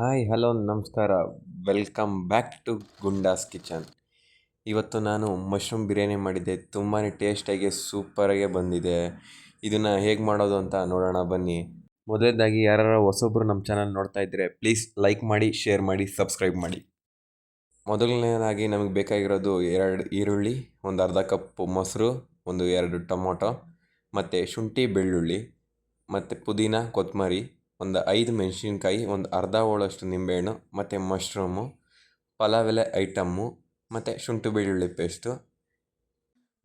Hi, hello, ನಮಸ್ಕಾರ. Welcome back to Gundas kitchen. ಇವತ್ತು ನಾನು ಮಶ್ರೂಮ್ ಬಿರಿಯಾನಿ ಮಾಡಿದ್ದೆ. ತುಂಬಾ ಟೇಸ್ಟಾಗಿ, ಸೂಪರಾಗೆ ಬಂದಿದೆ. ಇದನ್ನು ಹೇಗೆ ಮಾಡೋದು ಅಂತ ನೋಡೋಣ, ಬನ್ನಿ. ಮೊದಲನೇದಾಗಿ ಯಾರು ಹೊಸೊಬ್ಬರು ನಮ್ಮ ಚಾನಲ್ ನೋಡ್ತಾ ಇದ್ದರೆ ಪ್ಲೀಸ್ ಲೈಕ್ ಮಾಡಿ, ಶೇರ್ ಮಾಡಿ, ಸಬ್ಸ್ಕ್ರೈಬ್ ಮಾಡಿ. ಮೊದಲನೇದಾಗಿ, ನಮಗೆ ಬೇಕಾಗಿರೋದು ಎರಡು ಈರುಳ್ಳಿ, ಒಂದು ಅರ್ಧ ಕಪ್ ಮೊಸರು, ಒಂದು ಎರಡು ಟೊಮೊಟೊ, ಮತ್ತು ಶುಂಠಿ ಬೆಳ್ಳುಳ್ಳಿ, ಮತ್ತು ಪುದೀನ ಕೊತ್ತಂಬರಿ ಒಂದು ಐದು ಮೆಣಸಿನ್ಕಾಯಿ, ಒಂದು ಅರ್ಧ ಹೋಳಷ್ಟು ನಿಂಬೆಹಣ್ಣು, ಮತ್ತು ಮಶ್ರೂಮು ಪಲಾವ್ ಐಟಮ್ಮು, ಮತ್ತು ಶುಂಠಿ ಬೆಳ್ಳುಳ್ಳಿ ಪೇಸ್ಟು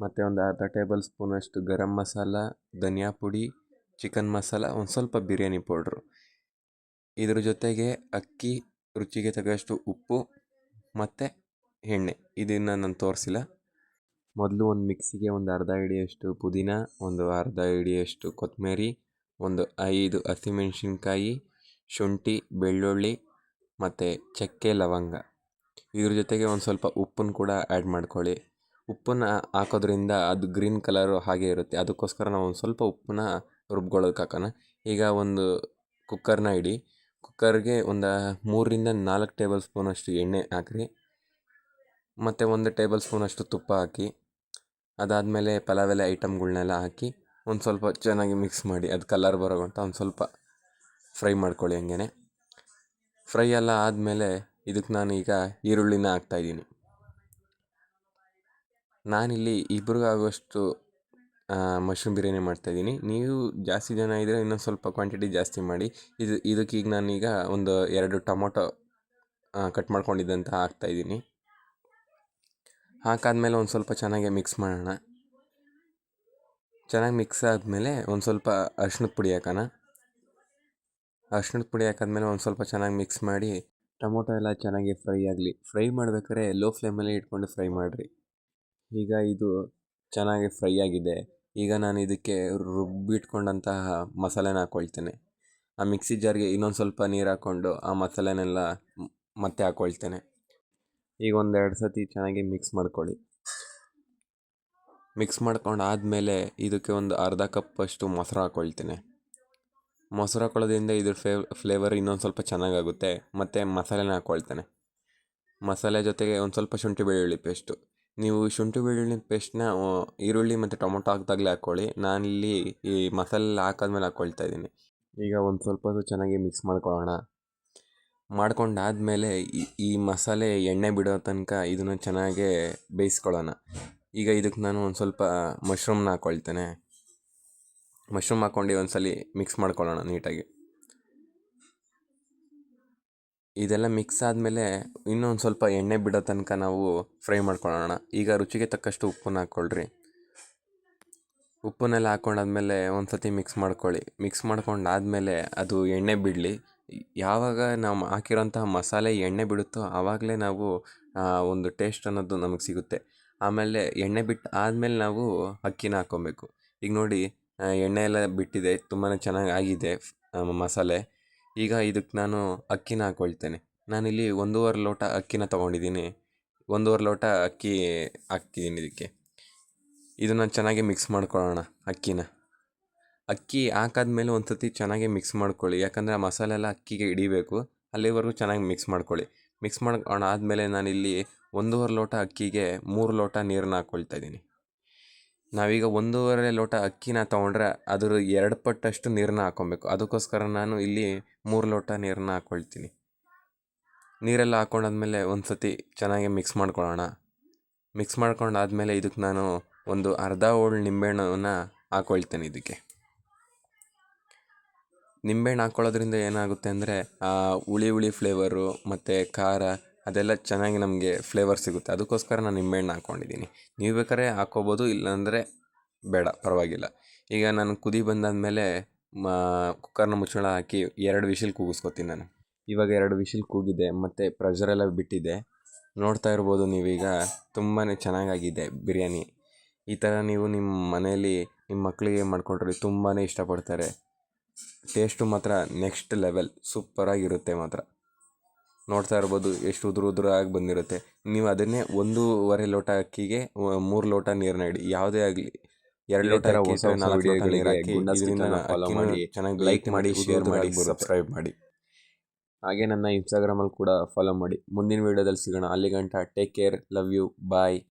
ಮತ್ತು ಒಂದು ಅರ್ಧ ಟೇಬಲ್ ಸ್ಪೂನಷ್ಟು ಗರಂ ಮಸಾಲ, ಧನಿಯಾ ಪುಡಿ ಚಿಕನ್ ಮಸಾಲ, ಒಂದು ಸ್ವಲ್ಪ ಬಿರಿಯಾನಿ ಪೌಡ್ರು ಇದ್ರ ಜೊತೆಗೆ ಅಕ್ಕಿ, ರುಚಿಗೆ ತಕ್ಕಷ್ಟು ಉಪ್ಪು, ಮತ್ತು ಎಣ್ಣೆ. ಇದನ್ನು ನಾನು ತೋರಿಸಿಲ್ಲ. ಮೊದಲು ಒಂದು ಮಿಕ್ಸಿಗೆ ಒಂದು ಅರ್ಧ ಹಿಡಿಯಷ್ಟು ಪುದೀನ, ಒಂದು ಅರ್ಧ ಹಿಡಿಯಷ್ಟು ಕೊತ್ತಂಬರಿ ಒಂದು ಐದು ಹಸಿಮೆಣಸಿನ್ಕಾಯಿ, ಶುಂಠಿ, ಬೆಳ್ಳುಳ್ಳಿ ಮತ್ತು ಚಕ್ಕೆ, ಲವಂಗ. ಇದ್ರ ಜೊತೆಗೆ ಒಂದು ಸ್ವಲ್ಪ ಉಪ್ಪನ್ನು ಕೂಡ ಆ್ಯಡ್ ಮಾಡ್ಕೊಳ್ಳಿ. ಉಪ್ಪನ್ನು ಹಾಕೋದ್ರಿಂದ ಅದು ಗ್ರೀನ್ ಕಲರು ಹಾಗೆ ಇರುತ್ತೆ. ಅದಕ್ಕೋಸ್ಕರ ನಾವು ಒಂದು ಸ್ವಲ್ಪ ಉಪ್ಪನ್ನ ರುಬ್ಕೊಳ್ಳೋಕೆ ಹಾಕೋಣ. ಈಗ ಒಂದು ಕುಕ್ಕರ್ನ ಇಡಿ. ಕುಕ್ಕರ್ಗೆ ಒಂದು ಮೂರರಿಂದ ನಾಲ್ಕು ಟೇಬಲ್ ಸ್ಪೂನಷ್ಟು ಎಣ್ಣೆ ಹಾಕ್ರಿ. ಮತ್ತು ಒಂದು ಟೇಬಲ್ ಸ್ಪೂನಷ್ಟು ತುಪ್ಪ ಹಾಕಿ. ಅದಾದಮೇಲೆ ಪಲಾವ್ ಎಲೆ ಐಟಮ್ಗಳ್ನೆಲ್ಲ ಹಾಕಿ. ಒಂದು ಸ್ವಲ್ಪ ಚೆನ್ನಾಗಿ ಮಿಕ್ಸ್ ಮಾಡಿ, ಅದು ಕಲರ್ ಬರೋ ಗಂಟ ಒಂದು ಸ್ವಲ್ಪ ಫ್ರೈ ಮಾಡ್ಕೊಳ್ಳಿ ಹಂಗೆ ಫ್ರೈ ಎಲ್ಲ ಆದಮೇಲೆ ಇದಕ್ಕೆ ನಾನು ಈಗ ಈರುಳ್ಳಿನ ಹಾಕ್ತಾಯಿದ್ದೀನಿ ನಾನಿಲ್ಲಿ ಇಬ್ರಿಗಾಗುವಷ್ಟು ಮಶ್ರೂಮ್ ಬಿರಿಯಾನಿ ಮಾಡ್ತಾಯಿದ್ದೀನಿ ನೀವು ಜಾಸ್ತಿ ಜನ ಇದ್ದರೆ ಇನ್ನೊಂದು ಸ್ವಲ್ಪ ಕ್ವಾಂಟಿಟಿ ಜಾಸ್ತಿ ಮಾಡಿ. ಇದು ಇದಕ್ಕೆ ಈಗ ನಾನೀಗ ಒಂದು ಎರಡು ಟೊಮೊಟೊ ಕಟ್ ಮಾಡ್ಕೊಂಡಿದ್ದಂತ ಹಾಕ್ತಾಯಿದ್ದೀನಿ ಹಾಕಾದ್ಮೇಲೆ ಒಂದು ಸ್ವಲ್ಪ ಚೆನ್ನಾಗಿ ಮಿಕ್ಸ್ ಮಾಡೋಣ. ಚೆನ್ನಾಗಿ ಮಿಕ್ಸ್ ಆದಮೇಲೆ ಒಂದು ಸ್ವಲ್ಪ ಅರ್ಶಿಣದ ಪುಡಿ ಹಾಕೋಣ. ಅರ್ಶಿಣದ ಪುಡಿ ಹಾಕಾದ್ಮೇಲೆ ಒಂದು ಸ್ವಲ್ಪ ಚೆನ್ನಾಗಿ ಮಿಕ್ಸ್ ಮಾಡಿ, ಟೊಮೊಟೊ ಎಲ್ಲ ಚೆನ್ನಾಗಿ ಫ್ರೈ ಆಗಲಿ. ಫ್ರೈ ಮಾಡ್ಬೇಕಾದ್ರೆ ಲೋ ಫ್ಲೇಮಲ್ಲಿ ಇಟ್ಕೊಂಡು ಫ್ರೈ ಮಾಡಿರಿ. ಈಗ ಇದು ಚೆನ್ನಾಗಿ ಫ್ರೈ ಆಗಿದೆ. ಈಗ ನಾನು ಇದಕ್ಕೆ ರುಬ್ಬಿಟ್ಕೊಂಡಂತಹ ಮಸಾಲೆನ ಹಾಕ್ಕೊಳ್ತೇನೆ ಆ ಮಿಕ್ಸಿ ಜಾರ್ಗೆ ಇನ್ನೊಂದು ಸ್ವಲ್ಪ ನೀರು ಹಾಕ್ಕೊಂಡು ಆ ಮಸಾಲೆನೆಲ್ಲ ಮತ್ತೆ ಹಾಕ್ಕೊಳ್ತೇನೆ ಈಗ ಒಂದೆರಡು ಸತಿ ಚೆನ್ನಾಗಿ ಮಿಕ್ಸ್ ಮಾಡ್ಕೊಳ್ಳಿ. ಮಿಕ್ಸ್ ಮಾಡ್ಕೊಂಡು ಆದಮೇಲೆ ಇದಕ್ಕೆ ಒಂದು ಅರ್ಧ ಕಪ್ಪಷ್ಟು ಮೊಸರು ಹಾಕ್ಕೊಳ್ತೀನಿ ಮೊಸರು ಹಾಕೊಳ್ಳೋದ್ರಿಂದ ಇದ್ರ ಫೇವ್ ಫ್ಲೇವರ್ ಇನ್ನೊಂದು ಸ್ವಲ್ಪ ಚೆನ್ನಾಗಾಗುತ್ತೆ. ಮತ್ತು ಮಸಾಲೆನ ಹಾಕ್ಕೊಳ್ತೇನೆ ಮಸಾಲೆ ಜೊತೆಗೆ ಒಂದು ಸ್ವಲ್ಪ ಶುಂಠಿ ಬೆಳ್ಳುಳ್ಳಿ ಪೇಸ್ಟು. ನೀವು ಶುಂಠಿ ಬೆಳ್ಳುಳ್ಳಿ ಪೇಸ್ಟ್ನ ಈರುಳ್ಳಿ ಮತ್ತು ಟೊಮೊಟೊ ಹಾಕಿದಾಗಲೇ ಹಾಕ್ಕೊಳ್ಳಿ ನಾನಿಲ್ಲಿ ಈ ಮಸಾಲೆ ಹಾಕಾದ್ಮೇಲೆ ಹಾಕ್ಕೊಳ್ತಾ ಇದ್ದೀನಿ. ಈಗ ಒಂದು ಸ್ವಲ್ಪ ಚೆನ್ನಾಗಿ ಮಿಕ್ಸ್ ಮಾಡ್ಕೊಳ್ಳೋಣ. ಮಾಡ್ಕೊಂಡಾದಮೇಲೆ ಈ ಮಸಾಲೆ ಎಣ್ಣೆ ಬಿಡೋ ತನಕ ಇದನ್ನು ಚೆನ್ನಾಗೇ ಬೇಯಿಸ್ಕೊಳ್ಳೋಣ. ಈಗ ಇದಕ್ಕೆ ನಾನು ಒಂದು ಸ್ವಲ್ಪ ಮಶ್ರೂಮ್ನ ಹಾಕ್ಕೊಳ್ತೇನೆ ಮಶ್ರೂಮ್ ಹಾಕ್ಕೊಂಡು ಒಂದು ಸಲ ಮಿಕ್ಸ್ ಮಾಡ್ಕೊಳ್ಳೋಣ ನೀಟಾಗಿ. ಇದೆಲ್ಲ ಮಿಕ್ಸ್ ಆದಮೇಲೆ ಇನ್ನೊಂದು ಸ್ವಲ್ಪ ಎಣ್ಣೆ ಬಿಡೋ ತನಕ ನಾವು ಫ್ರೈ ಮಾಡ್ಕೊಳ್ಳೋಣ. ಈಗ ರುಚಿಗೆ ತಕ್ಕಷ್ಟು ಉಪ್ಪನ್ನ ಹಾಕ್ಕೊಳ್ರಿ ಉಪ್ಪನ್ನೆಲ್ಲ ಹಾಕ್ಕೊಂಡಾದ್ಮೇಲೆ ಒಂದು ಸತಿ ಮಿಕ್ಸ್ ಮಾಡ್ಕೊಳ್ಳಿ. ಮಿಕ್ಸ್ ಮಾಡ್ಕೊಂಡಾದಮೇಲೆ ಅದು ಎಣ್ಣೆ ಬಿಡಲಿ. ಯಾವಾಗ ನಾವು ಹಾಕಿರೋಂತಹ ಮಸಾಲೆ ಎಣ್ಣೆ ಬಿಡುತ್ತೋ ಆವಾಗಲೇ ನಾವು ಒಂದು ಟೇಸ್ಟ್ ಅನ್ನೋದು ನಮಗೆ ಸಿಗುತ್ತೆ. ಆಮೇಲೆ ಎಣ್ಣೆ ಬಿಟ್ಟು ಆದಮೇಲೆ ನಾವು ಅಕ್ಕಿನ ಹಾಕ್ಕೊಬೇಕು. ಈಗ ನೋಡಿ ಎಣ್ಣೆ ಎಲ್ಲ ಬಿಟ್ಟಿದೆ ತುಂಬಾ ಚೆನ್ನಾಗಿ ಆಗಿದೆ ಮಸಾಲೆ. ಈಗ ಇದಕ್ಕೆ ನಾನು ಅಕ್ಕಿನ ಹಾಕ್ಕೊಳ್ತೇನೆ ನಾನಿಲ್ಲಿ ಒಂದೂವರೆ ಲೋಟ ಅಕ್ಕಿನ ತೊಗೊಂಡಿದ್ದೀನಿ. ಒಂದೂವರೆ ಲೋಟ ಅಕ್ಕಿ ಹಾಕ್ತಿದ್ದೀನಿ ಇದಕ್ಕೆ. ಇದನ್ನು ಚೆನ್ನಾಗಿ ಮಿಕ್ಸ್ ಮಾಡ್ಕೊಳ್ಳೋಣ ಅಕ್ಕಿನ. ಅಕ್ಕಿ ಹಾಕಾದ್ಮೇಲೆ ಒಂದು ಸತಿ ಚೆನ್ನಾಗಿ ಮಿಕ್ಸ್ ಮಾಡ್ಕೊಳ್ಳಿ. ಯಾಕಂದರೆ ಆ ಮಸಾಲೆ ಎಲ್ಲ ಅಕ್ಕಿಗೆ ಹಿಡಿಬೇಕು. ಅಲ್ಲಿವರೆಗೂ ಚೆನ್ನಾಗಿ ಮಿಕ್ಸ್ ಮಾಡ್ಕೊಳ್ಳಿ. ಮಿಕ್ಸ್ ಮಾಡ್ಕೊಂಡು ಆದಮೇಲೆ ನಾನಿಲ್ಲಿ ಒಂದೂವರೆ ಲೋಟ ಅಕ್ಕಿಗೆ ಮೂರು ಲೋಟ ನೀರನ್ನ ಹಾಕ್ಕೊಳ್ತಾ ಇದ್ದೀನಿ. ನಾವೀಗ ಒಂದೂವರೆ ಲೋಟ ಅಕ್ಕಿನ ತೊಗೊಂಡ್ರೆ ಅದರ ಎರಡು ಪಟ್ಟಷ್ಟು ನೀರನ್ನ ಹಾಕ್ಕೊಬೇಕು ಅದಕ್ಕೋಸ್ಕರ ನಾನು ಇಲ್ಲಿ ಮೂರು ಲೋಟ ನೀರನ್ನ ಹಾಕ್ಕೊಳ್ತೀನಿ ನೀರೆಲ್ಲ ಹಾಕ್ಕೊಂಡಾದ್ಮೇಲೆ ಒಂದು ಸತಿ ಚೆನ್ನಾಗಿ ಮಿಕ್ಸ್ ಮಾಡ್ಕೊಳ್ಳೋಣ. ಮಿಕ್ಸ್ ಮಾಡ್ಕೊಂಡು ಆದಮೇಲೆ ಇದಕ್ಕೆ ನಾನು ಒಂದು ಅರ್ಧ ಹೋಳು ನಿಂಬೆಹಣ್ಣನ್ನು ಹಾಕ್ಕೊಳ್ತೇನೆ ಇದಕ್ಕೆ. ನಿಂಬೆಹಣ್ಣು ಹಾಕ್ಕೊಳ್ಳೋದ್ರಿಂದ ಏನಾಗುತ್ತೆ ಅಂದರೆ ಹುಳಿ ಹುಳಿ ಫ್ಲೇವರು ಮತ್ತು ಖಾರ, ಅದೆಲ್ಲ ಚೆನ್ನಾಗಿ ನಮಗೆ ಫ್ಲೇವರ್ ಸಿಗುತ್ತೆ. ಅದಕ್ಕೋಸ್ಕರ ನಾನು ನಿಂಬೆಹಣ್ಣು ಹಾಕ್ಕೊಂಡಿದ್ದೀನಿ ನೀವು ಬೇಕಾದ್ರೆ ಹಾಕ್ಕೋಬೋದು ಇಲ್ಲಾಂದರೆ ಬೇಡ, ಪರವಾಗಿಲ್ಲ. ಈಗ ನಾನು ಕುದಿ ಬಂದಾದಮೇಲೆ, ಮಾ, ಕುಕ್ಕರ್ನ ಮುಚ್ಚಳ ಹಾಕಿ ಎರಡು ವಿಷಿಲ್ ಕೂಗಿಸ್ಕೊತೀನಿ ನಾನು. ಇವಾಗ ಎರಡು ವಿಷಿಲ್ ಕೂಗಿದೆ, ಮತ್ತು ಪ್ರೆಷರೆಲ್ಲ ಬಿಟ್ಟಿದೆ. ನೋಡ್ತಾ ಇರ್ಬೋದು ನೀವೀಗ ತುಂಬಾ ಚೆನ್ನಾಗಾಗಿದೆ ಬಿರಿಯಾನಿ. ಈ ಥರ ನೀವು ನಿಮ್ಮ ಮನೆಯಲ್ಲಿ ನಿಮ್ಮ ಮಕ್ಕಳಿಗೆ ಮಾಡಿಕೊಟ್ರೆ ತುಂಬಾ ಇಷ್ಟಪಡ್ತಾರೆ. ಟೇಸ್ಟು ಮಾತ್ರ ನೆಕ್ಸ್ಟ್ ಲೆವೆಲ್ ಸೂಪರಾಗಿರುತ್ತೆ ಮಾತ್ರ. ನೋಡ್ತಾ ಇರ್ಬೋದು ಎಷ್ಟು ಉದುರು ಉದುರಾಗಿ ಬಂದಿರುತ್ತೆ. ನೀವು ಅದನ್ನೇ ಒಂದೂವರೆ ಲೋಟ ಅಕ್ಕಿಗೆ ಮೂರು ಲೋಟ ನೀರನ್ನ ಇಡಿ. ಯಾವುದೇ ಆಗಲಿ ಎರಡು ಲೋಟ ಅಕ್ಕಿ ಇಟ್ಟರೆ ನಾಲ್ಕು ಲೋಟ ನೀರು ಹಾಕಿ ಇದರಿಂದ ಚೆನ್ನಾಗಿ ಲೈಕ್ ಮಾಡಿ ಶೇರ್ ಮಾಡಿ ಸಬ್ಸ್ಕ್ರೈಬ್ ಮಾಡಿ. ಹಾಗೆ ನನ್ನ ಇನ್ಸ್ಟಾಗ್ರಾಮಲ್ಲಿ ಕೂಡ ಫಾಲೋ ಮಾಡಿ. ಮುಂದಿನ ವೀಡಿಯೋದಲ್ಲಿ ಸಿಗೋಣ. ಅಲ್ಲಿಗಂಟ take care love you bye